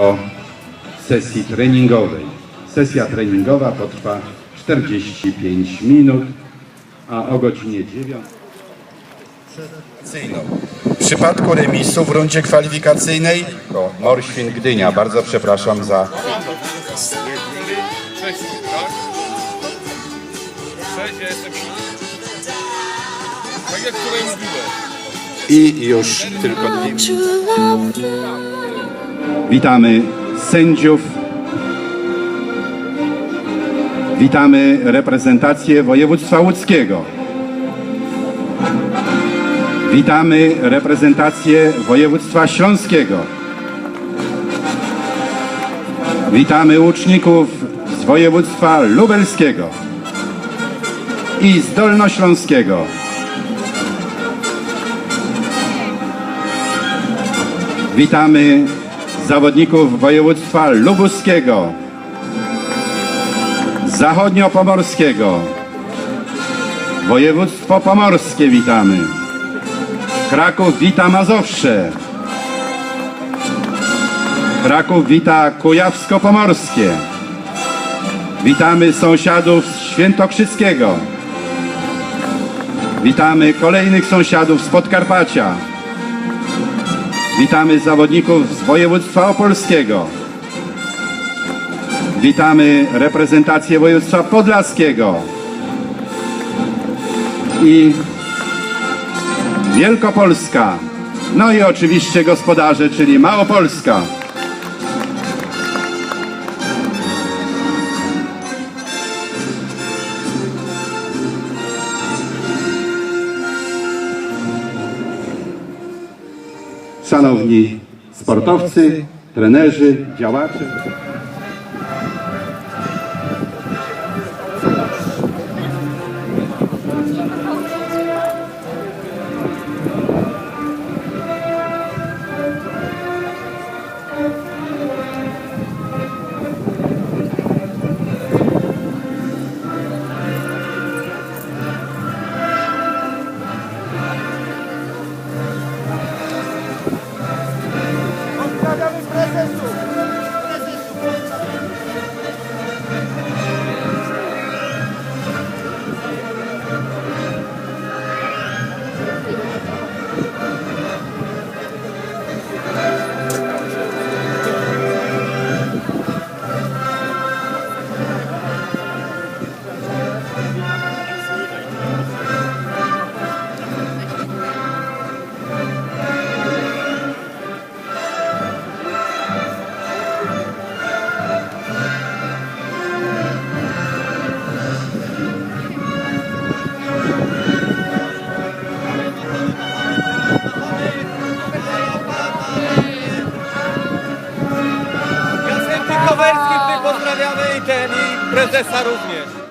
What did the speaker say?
o sesji treningowej. Sesja treningowa potrwa 45 minut, a o godzinie 9. W przypadku remisu w rundzie kwalifikacyjnej to Morświn Gdynia. Bardzo przepraszam za tak? I już tylko dwie. Witamy sędziów. Witamy reprezentację województwa łódzkiego. Witamy reprezentację województwa śląskiego. Witamy łuczników z województwa lubelskiego i z dolnośląskiego. Witamy zawodników województwa lubuskiego, zachodniopomorskiego, województwo pomorskie witamy, Kraków wita Mazowsze, Kraków wita Kujawsko-Pomorskie, witamy sąsiadów z Świętokrzyskiego, witamy kolejnych sąsiadów z Podkarpacia, Witamy zawodników z województwa opolskiego. Witamy reprezentację województwa podlaskiego. I Wielkopolska. No i oczywiście gospodarze, czyli Małopolska. Szanowni sportowcy, trenerzy, działacze. Ten, i prezesa również.